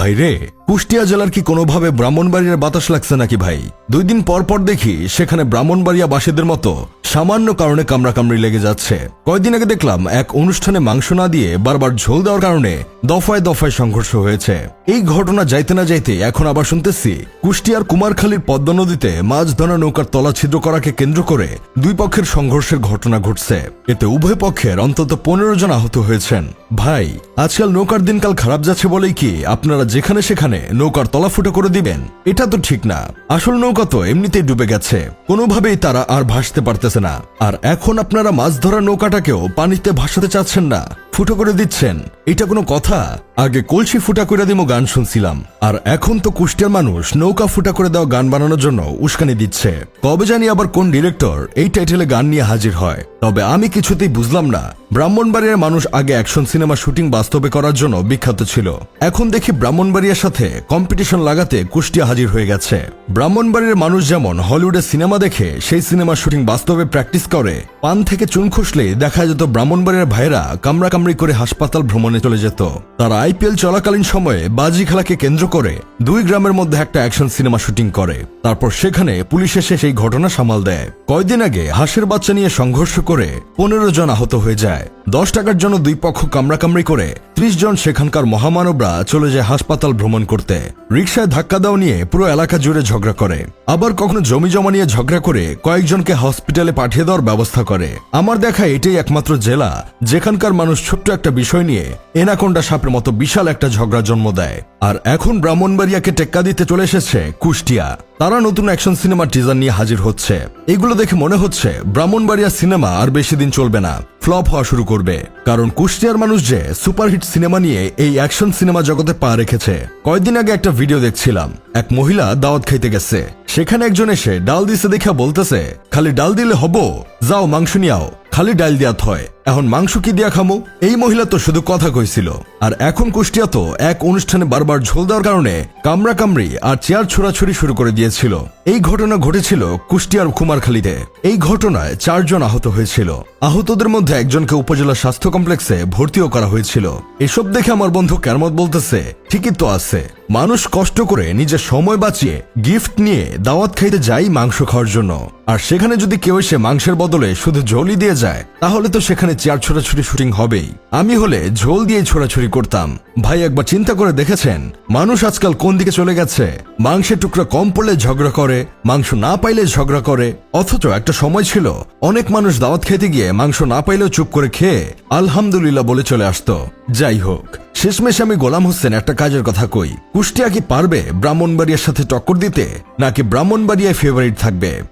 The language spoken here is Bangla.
ভাই রে? কুষ্টিয়া জেলার কি কোনোভাবে ব্রাহ্মণবাড়িয়ার বাতাস লাগছে নাকি ভাই? দুই দিন পর পর দেখি সেখানে ব্রাহ্মণবাড়িয়া বাসীদের মতো সামান্য কারণে কামড়াকামড়ি লেগে যাচ্ছে। কয়েকদিন আগে দেখলাম এক অনুষ্ঠানে মাংস না দিয়ে বারবার ঝোল দেওয়ার কারণে দফায় দফায় সংঘর্ষ হয়েছে। এই ঘটনা যাইতে না যাইতে এখন আবার শুনতেছি কুষ্টিয়ার কুমারখালীর পদ্মা নদীতে মাছ ধরা নৌকার তলা ছিদ্র করাকে কেন্দ্র করে দুই পক্ষের সংঘর্ষের ঘটনা ঘটছে। এতে উভয় পক্ষের অন্তত পনেরো জন আহত হয়েছেন। ভাই, আজকাল নৌকার দিনকাল খারাপ যাচ্ছে বলেই কি আপনারা যেখানে সেখানে নৌকার তলা ফুটো করে দিবেন। এটা তো ঠিক না। আসল নৌকা তো এমনিতেই ডুবে গেছে। কোনোভাবেই তারা আর ভাসতে পারতেছে না। আর এখন আপনারা মাছ ধরা নৌকাটাকেও পানিতে ভাসাতে চাচ্ছেন না। ফুটো করে দিচ্ছেন। এটা কোনো কথা? আগে কলসি ফুটা করে দিমো গান শুনছিলাম। আর এখন তো কুষ্টিয়ার মানুষ নৌকা ফুটা করে দেওয়া গান বানানোর জন্য উস্কানি দিচ্ছে। কবে জানি আবার কোন ডিরেক্টর এই টাইটেলে গান নিয়ে হাজির হয়। তবে আমি কিছুতেই বুঝলাম না, ব্রাহ্মণবাড়িয়ার মানুষ আগে অ্যাকশন সিনেমা শুটিং বাস্তবে করার জন্য বিখ্যাত ছিল। এখন দেখি ব্রাহ্মণবাড়িয়ার সাথে কম্পিটিশন লাগাতে কুষ্টিয়া হাজির হয়ে গেছে। ব্রাহ্মণবাড়ির মানুষ যেমন হলিউডে সিনেমা দেখে সেই সিনেমার শুটিং বাস্তবে প্র্যাকটিস করে, পান থেকে চুন খুসলে দেখা যেত ব্রাহ্মণবাড়িয়ার ভাইরা কামড়া কামড়ি করে হাসপাতাল ভ্রমণে চলে যেত। তারা আইপিএল চলাকালীন সময়ে বাজি খেলাকে কেন্দ্র করে দুই গ্রামের মধ্যে একটা অ্যাকশন সিনেমা শুটিং করে। তারপর সেখানে পুলিশ এসে সেই ঘটনা সামাল দেয়। কয়দিন আগে হাঁসের বাচ্চা নিয়ে সংঘর্ষ করে পনেরো জন আহত হয়ে যায়। দশ টাকার জন্য দুই পক্ষ কামড়াকামড়ি করে ত্রিশ জন সেখানকার মহামানবরা চলে যায় হাসপাতাল ভ্রমণ করতে। রিক্সায় ধাক্কা দাও নিয়ে পুরো এলাকা জুড়ে ঝগড়া করে। আবার কখনো জমি জমা নিয়ে ঝগড়া করে কয়েকজনকে হসপিটালে পাঠিয়ে দেওয়ার ব্যবস্থা করে। আমার দেখা এটাই একমাত্র জেলা, যেখানকার মানুষ ছোট্ট একটা বিষয় নিয়ে এনাকোন্ডা সাপের মতো বিশাল একটা ঝগড়া জন্ম দেয়। আর এখন ব্রাহ্মণবাড়িয়াকে টেক্কা দিতে চলে এসেছে কুষ্টিয়া। তারা নতুন অ্যাকশন সিনেমার টিজার নিয়ে হাজির হচ্ছে। এগুলো দেখে মনে হচ্ছে ব্রাহ্মণবাড়িয়া সিনেমা আর বেশি দিন চলবে না ফ্লপ হওয়া শুরু করবে। কারণ কুষ্টিয়ার মানুষ যে সুপারহিট সিনেমা নিয়ে এই অ্যাকশন সিনেমা জগতে পা রেখেছে। কয়েকদিন আগে একটা ভিডিও দেখছিলাম, এক মহিলা দাওয়াত খাইতে গেছে। সেখানে একজন এসে ডাল দিছে দেখা বলতেছে, খালি ডাল দিলে হব, যাও মাংস নিয়াও খালি ডাইল দিয়া থয়। এখন মাংস কি দিয়া খামো? এই মহিলা তো শুধু কথা কইছিল। আর এখন কুষ্টিয়া তো এক অনুষ্ঠানে বারবার ঝোল দেওয়ার কারণে কামড়া কামড়ি আর চেয়ার ছোড়াছুড়ি শুরু করে দিয়েছিল। এই ঘটনা ঘটেছিল কুষ্টিয়ার কুমারখালীতে। এই ঘটনায় চারজন আহত হয়েছিল। আহতদের মধ্যে একজনকে উপজেলা স্বাস্থ্য কমপ্লেক্সে ভর্তিও করা হয়েছিল। এসব দেখে আমার বন্ধু কেরমত বলতেছে ঠিকই তো আছে। মানুষ কষ্ট করে নিজের সময় বাঁচিয়ে গিফট নিয়ে দাওয়াত খাইতে যাই মাংস খাওয়ার জন্য। আর সেখানে যদি কেউ এসে মাংসের বদলে শুধু ঝোলই দিয়ে যায়, তাহলে তো সেখানে চেয়ার ছোটাছুটি শুটিং হবেই। আমি হলে ঝোল দিয়ে ছোড়াছুড়ি করতাম। ভাই একবার চিন্তা করে দেখেছেন? মানুষ আজকাল কোন দিকে চলে গেছে? মাংসের টুকরা কম পড়লে ঝগড়া করে, মাংস না পাইলে ঝগড়া করে। অথচ একটা সময় ছিল, অনেক মানুষ দাওয়াত খেতে গিয়ে মাংস না পাইলেও চুপ করে খেয়ে আলহামদুলিল্লাহ বলে চলে আসতো। যাই হোক, শেষমেশ আমি গোলাম হোসেন একটা কাজের কথা কই। কুষ্টিয়া কি পারবে ব্রাহ্মণবাড়িয়ার সাথে টক্কর দিতে? নাকি ব্রাহ্মণবাড়িয়ায় ফেভারিট থাকবে?